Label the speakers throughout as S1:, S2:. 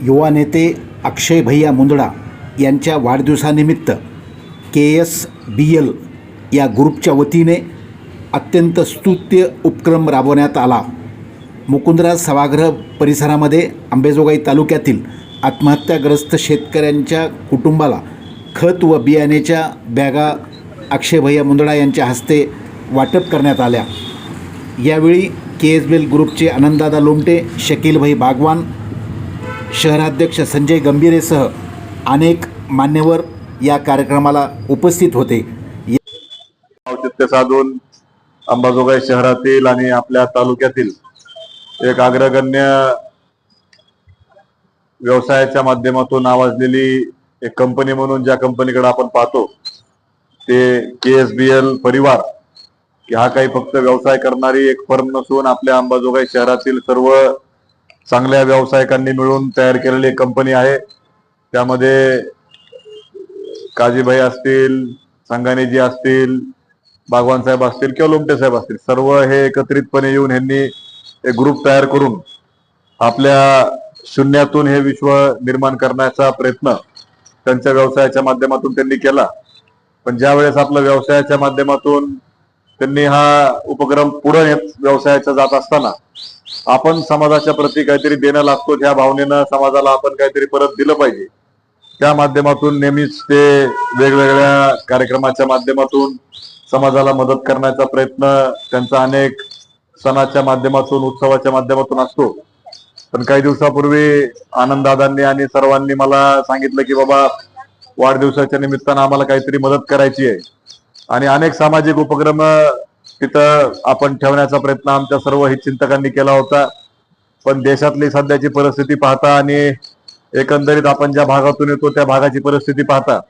S1: युवा नेते अक्षय भैया मुंदडा यांच्या वाढदिवसानिमित्त के एस बी एल या ग्रुपच्या वतीने अत्यंत स्तुत्य उपक्रम राबवण्यात आला. मुकुंदराज सभागृह परिसरामध्ये आंबेजोगाई तालुक्यातील आत्महत्याग्रस्त शेतकऱ्यांच्या कुटुंबाला खत व बियाण्याच्या बॅगा अक्षय भैया मुंदडा यांच्या हस्ते वाटप करण्यात आल्या. यावेळी के एस बी एल ग्रुपचे आनंददादा लोमटे शकीलभाई बागवान शहराध्यक्ष संजय गंभीरेसह अनेक मान्यवर या कार्यक्रमाला उपस्थित होते.
S2: औचित्य साधून अंबाजोगाई शहरातील आणि आपल्या तालुक्यातील एक अग्रगण्य व्यवसायाच्या माध्यमातून आवाजलेली एक कंपनी म्हणून ज्या कंपनीकडे आपण पाहतो ते के एस बी एल परिवार की हा काही फक्त व्यवसाय करणारी एक फर्म नसून आपल्या अंबाजोगाई शहरातील सर्व चांगल्या व्यावसायिकांनी मिळून तयार केलेली एक कंपनी आहे. त्यामध्ये काजीभाई असतील संगानेजी असतील बागवान साहेब असतील किंवा लोमटे साहेब असतील सर्व हे एकत्रितपणे येऊन ह्यांनी एक ग्रुप तयार करून आपल्या शून्यातून हे विश्व निर्माण करण्याचा प्रयत्न त्यांच्या व्यवसायाच्या माध्यमातून त्यांनी केला. पण ज्या वेळेस आपल्या व्यवसायाच्या माध्यमातून त्यांनी हा उपक्रम पुढे व्यवसायाचा जात असताना आपण समाजाच्या प्रती काहीतरी देणं लागतो ह्या भावनेनं समाजाला आपण काहीतरी परत दिलं पाहिजे. त्या माध्यमातून नेहमीच ते वेगवेगळ्या कार्यक्रमाच्या माध्यमातून समाजाला मदत करण्याचा प्रयत्न त्यांचा अनेक सणाच्या माध्यमातून उत्सवाच्या माध्यमातून असतो. पण काही दिवसापूर्वी आनंददादांनी आणि सर्वांनी मला सांगितलं की बाबा वाढदिवसाच्या निमित्तानं आम्हाला काहीतरी मदत करायची आहे. आणि अनेक सामाजिक उपक्रम तिथं आपण ठेवण्याचा प्रयत्न आमच्या सर्व हितचिंतकांनी केला होता. पण देशातली सध्याची परिस्थिती पाहता आणि एकंदरीत आपण ज्या भागातून येतो त्या भागाची परिस्थिती पाहता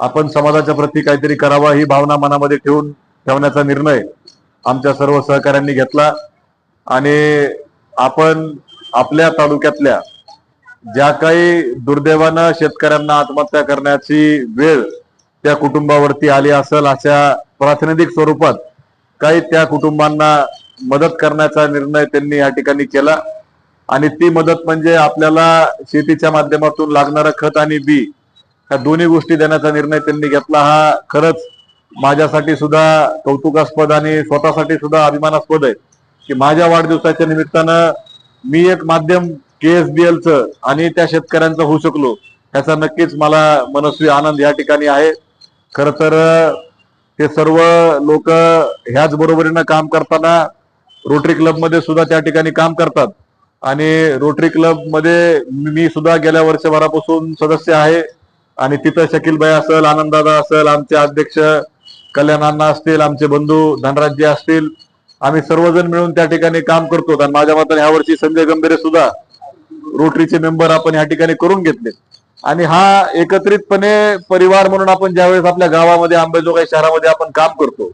S2: आपण समाजाच्या प्रती काहीतरी करावा ही भावना मनामध्ये ठेवून ठेवण्याचा निर्णय आमच्या सर्व सहकाऱ्यांनी घेतला. आणि आपण आपल्या तालुक्यातल्या ज्या काही दुर्दैवानं शेतकऱ्यांना आत्महत्या करण्याची वेळ त्या कुटुंबावरती आली असेल अशा प्रातिनिधिक स्वरूपात काही त्या कुटुंबांना मदत करण्याचा निर्णय त्यांनी या ठिकाणी केला. आणि ती मदत म्हणजे आपल्याला शेतीच्या माध्यमातून लागणारं खत आणि बी ह्या दोन्ही गोष्टी देण्याचा निर्णय त्यांनी घेतला. हा खरंच माझ्यासाठी सुद्धा कौतुकास्पद आणि स्वतःसाठी सुद्धा अभिमानास्पद आहे की माझ्या वाढदिवसाच्या निमित्तानं मी एक माध्यम के एस बी एलचं आणि त्या शेतकऱ्यांचं होऊ शकलो ह्याचा नक्कीच मला मनस्वी आनंद या ठिकाणी आहे. खर तर ते सर्व लोक ह्याच बरोबरीनं काम करताना रोटरी क्लबमध्ये सुद्धा त्या ठिकाणी काम करतात. आणि रोटरी क्लबमध्ये मी सुद्धा गेल्या वर्षभरापासून सदस्य आहे. आणि तिथं शकीलबाई असेल आनंददादा असेल आमचे अध्यक्ष कल्याणांना असतील आमचे बंधू धनराजजी असतील. आम्ही सर्वजण मिळून त्या ठिकाणी काम करतो. आणि माझ्या मताने ह्या वर्षी संजय गंभीरे सुद्धा रोटरीचे मेंबर आपण या ठिकाणी करून घेतले. आणि हा एकत्रितपणे परिवार म्हणून आपण ज्यावेळेस आपल्या गावामध्ये आंबेजोगाई शहरामध्ये आपण काम करतो.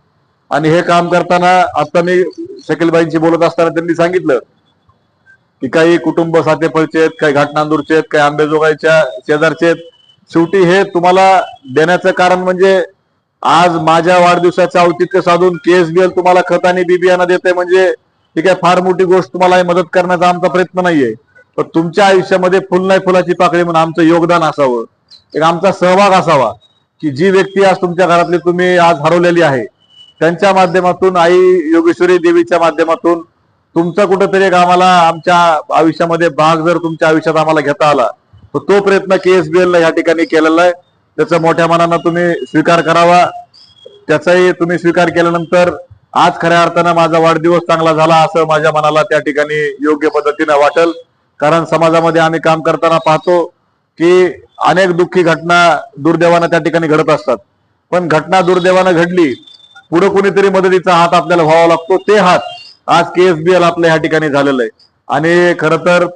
S2: आणि हे काम करताना आता मी शकीलबाईंशी बोलत असताना त्यांनी सांगितलं की काही कुटुंब सातेफळचे आहेत काही घाटनांदूरचे आहेत काही आंबेजोगाईच्या शेजारचे आहेत. शेवटी हे तुम्हाला देण्याचं कारण म्हणजे आज माझ्या वाढदिवसाचं औचित्य साधून केएसबीएल तुम्हाला खत आणि बी बियाणं देते म्हणजे ही काय फार मोठी गोष्ट तुम्हाला मदत करण्याचा आमचा प्रयत्न नाहीये. पण तुमच्या आयुष्यामध्ये फुल नाही फुलाची पाकळी म्हणून आमचं योगदान असावं. एक आमचा सहभाग असावा की जी व्यक्ती आज तुमच्या घरातली तुम्ही आज हरवलेली आहे त्यांच्या माध्यमातून आई योगेश्वरी देवीच्या माध्यमातून तुमचा कुठेतरी एक आम्हाला आमच्या आयुष्यामध्ये भाग जर तुमच्या आयुष्यात आम्हाला घेता आला तर तो प्रयत्न केएसबीएल या ठिकाणी केलेला आहे. त्याचा मोठ्या मनानं तुम्ही स्वीकार करावा. त्याचाही तुम्ही स्वीकार केल्यानंतर आज खऱ्या अर्थानं माझा वाढदिवस चांगला झाला असं माझ्या मनाला त्या ठिकाणी योग्य पद्धतीनं वाटेल. कारण समाजामध्ये आम्ही काम करताना पाहतो की अनेक दुःखी घटना दुर्दैवानं त्या ठिकाणी घडत असतात. पण घटना दुर्दैवानं घडली पुढे कोणीतरी मदतीचा हात आपल्याला व्हावा लागतो ते हात आज केएसबीएल आपल्या ह्या ठिकाणी झालेलं आहे. आणि खर तर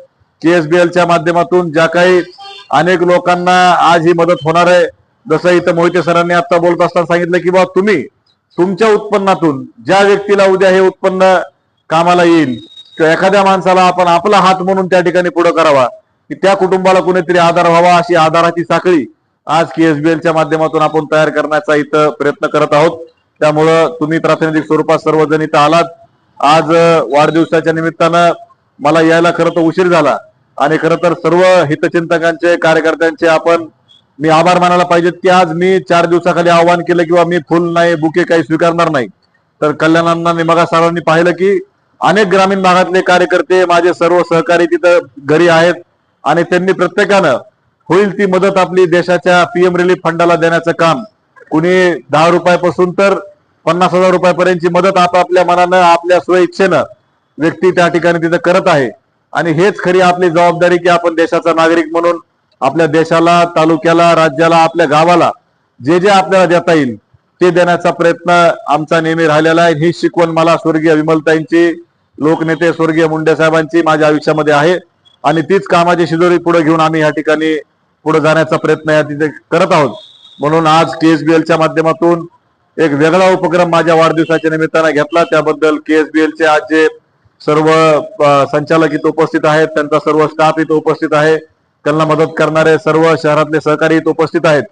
S2: केएसबीएलच्या माध्यमातून ज्या काही अनेक लोकांना आज ही मदत होणार आहे जसं इथं मोहिते सरांनी आता बोलत असताना सांगितलं की बाबा तुम्ही तुमच्या उत्पन्नातून ज्या व्यक्तीला उद्या हे उत्पन्न कामाला येईल किंवा एखाद्या माणसाला आपण आपला हात म्हणून त्या ठिकाणी पुढे करावा. की त्या कुटुंबाला कुणीतरी आधार व्हावा अशी आधाराची साखळी आज केएसबीएलच्या माध्यमातून आपण तयार करण्याचा इथं प्रयत्न करत आहोत. त्यामुळं तुम्ही प्रातिनिधिक स्वरूपात सर्वजण इथं आलात. आज वाढदिवसाच्या निमित्तानं मला यायला खरं तर उशीर झाला. आणि खरं तर सर्व हितचिंतकांचे कार्यकर्त्यांचे आपण मी आभार मानायला पाहिजेत की आज मी चार दिवसाखाली आवाहन केलं किंवा मी फुल नाही बुके काही स्वीकारणार नाही. तर कल्याणांना निमगा सरांनी पाहिलं की अनेक ग्रामीण भागातले कार्यकर्ते माझे सर्व सहकारी तिथं घरी आहेत आणि त्यांनी प्रत्येकानं होईल ती मदत आपली देशाच्या पीएम रिलीफ फंडाला देण्याचं काम. कुणी दहा रुपयापासून तर पन्नास हजार रुपयापर्यंतची मदत आपापल्या मनानं आपल्या स्वइच्छेनं व्यक्ती त्या ठिकाणी तिथं करत आहे. आणि हेच खरी आपली जबाबदारी की आपण देशाचा नागरिक म्हणून आपल्या देशाला तालुक्याला राज्याला आपल्या गावाला जे जे आपल्याला देता येईल ते देण्याचा प्रयत्न आमचा नेहमी राहिलेला आहे. ही शिकवण मला स्वर्गीय विमलताईंची लोकनेते स्वर्गीय मुंडे साहेबांची माझ्या आयुष्यामध्ये आहे. आणि तीच कामाची शिजोरी पुढे घेऊन आम्ही या ठिकाणी पुढे जाण्याचा प्रयत्न या तिथे करत आहोत. म्हणून आज के एस बी एलच्या माध्यमातून एक वेगळा उपक्रम माझ्या वाढदिवसाच्या निमित्तानं घेतला. त्याबद्दल के एस बी एलचे आज जे सर्व संचालक इथं उपस्थित आहेत त्यांचा सर्व स्टाफ इथं उपस्थित आहे. त्यांना मदत करणारे सर्व शहरातले सहकारी इथं उपस्थित आहेत.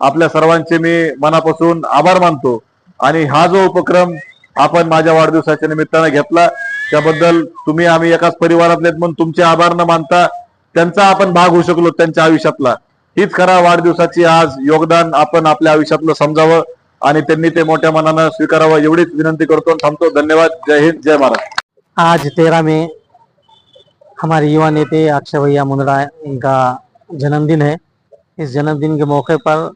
S2: आपल्या सर्वांचे मी मनापासून आभार मानतो. आणि हा जो उपक्रम आपण माझ्या वाढदिवसाच्या निमित्तानं घेतला त्याबद्दल तुम्ही आम्ही एकाच परिवारातले म्हणून तुमचे आभार न मानता त्यांचा आपण भाग होऊ शकलो त्यांच्या आयुष्यातला. हीच खरा वाढदिवसाची आज योगदान आपण आपल्या आयुष्यातलं समजावं आणि त्यांनी ते मोठ्या मनानं स्वीकारावं एवढीच विनंती करतो थांबतो. धन्यवाद. जय हिंद जय महाराष्ट्र
S3: आज तेरह में हमारे युवा नेते अक्षय भैया मुंदड़ा इनका जन्मदिन है। इस जन्मदिन के मौके पर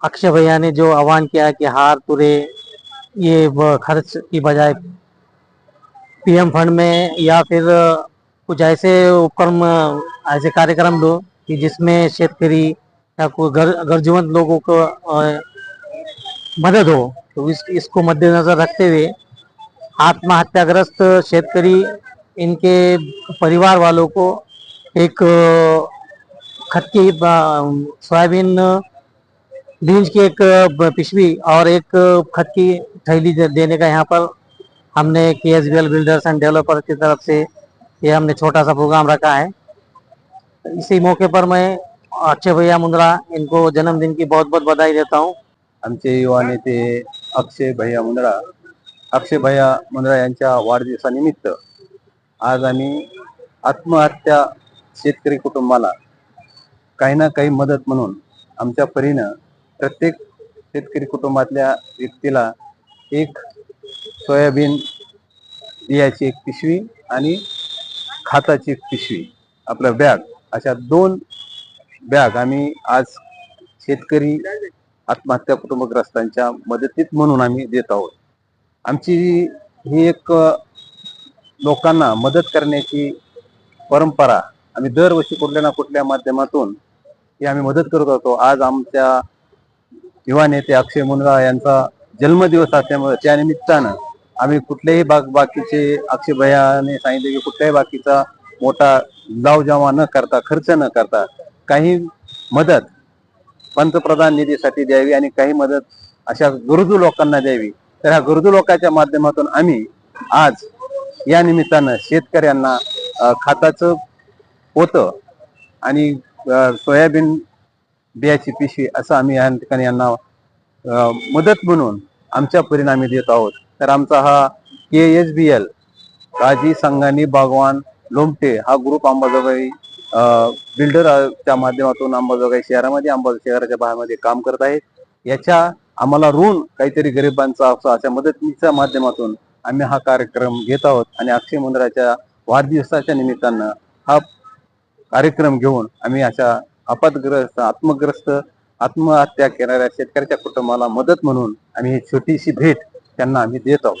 S3: अक्षय भैया ने जो आह्वान किया कि हार तुरे ये खर्च की बजाय पीएम फंड में या फिर कुछ ऐसे उपक्रम ऐसे कार्यक्रम लो कि जिसमें शेतकरी या कोई गर, गरजवंत लोगों को मदद हो। तो इस इसको मद्देनजर रखते हुए आत्महत्याग्रस्त शेतकरी इनके परिवार वालों को एक खत की सोयाबीन बीज की एक पिशवी और एक खत की थैली देने का यहाँ पर हमने K S B L builders and developer की तरफ से ये हमने छोटा सा प्रोग्राम रखा है। इसी मौके पर मैं अक्षय भैया मुंद्रा इनको जन्मदिन की बहुत बहुत बधाई देता हूँ।
S4: आमचे युवा नेते अक्षय भैया मुंद्रा अक्षय भैया मुंद्रा यांच्या वाढदिवसानिमित्त आज आम्ही आत्महत्या शेतकरी कुटुंबाला काही ना काही मदत म्हणून आमच्या परीनं प्रत्येक शेतकरी कुटुंबातल्या व्यक्तीला एक सोयाबीन बियाची एक पिशवी आणि खाताची एक पिशवी आपलं बॅग. अशा दोन बॅग आम्ही आज शेतकरी आत्महत्या कुटुंबग्रस्तांच्या मदतीत म्हणून आम्ही देत आहोत. आमची ही एक लोकांना मदत करण्याची परंपरा आम्ही दरवर्षी कुठल्या ना कुठल्या माध्यमातून ही आम्ही मदत करत होतो. आज आमच्या युवा नेते अक्षय मुनगा यांचा जन्मदिवस असल्यामुळे त्या निमित्तानं आम्ही कुठल्याही बाग बाकीचे अक्षय भयाने सांगितले की कुठल्याही बाकीचा मोठा लाव जमा न करता खर्च न करता काही मदत पंतप्रधान निधीसाठी द्यावी आणि काही मदत अशा गरजू लोकांना द्यावी. तर ह्या गरजू लोकांच्या माध्यमातून आम्ही आज या निमित्तानं शेतकऱ्यांना खाताचं होतं आणि सोयाबीन बियाची पिशवी असं आम्ही या ठिकाणी यांना मदत म्हणून आमच्या परिणामी देत आहोत. तर आमचा हा के एस बी एल काजी संघानी बागवान लोमटे हा ग्रुप अंबाजोगाई बिल्डरच्या माध्यमातून अंबाजोगाई शहरामध्ये अंबाजोगाई शहराच्या भागामध्ये काम करत आहे. याच्या आम्हाला ऋण काहीतरी गरिबांचा असं अशा मदतीच्या माध्यमातून आम्ही हा कार्यक्रम घेत आहोत. आणि अक्षय मंदिराच्या वाढदिवसाच्या निमित्तानं हा कार्यक्रम घेऊन आम्ही अशा आपत्ग्रस्त आत्मग्रस्त आत्महत्या करणाऱ्या शेतकऱ्याच्या कुटुंबाला मदत म्हणून आम्ही ही छोटीशी भेट त्यांना आम्ही देत आहोत.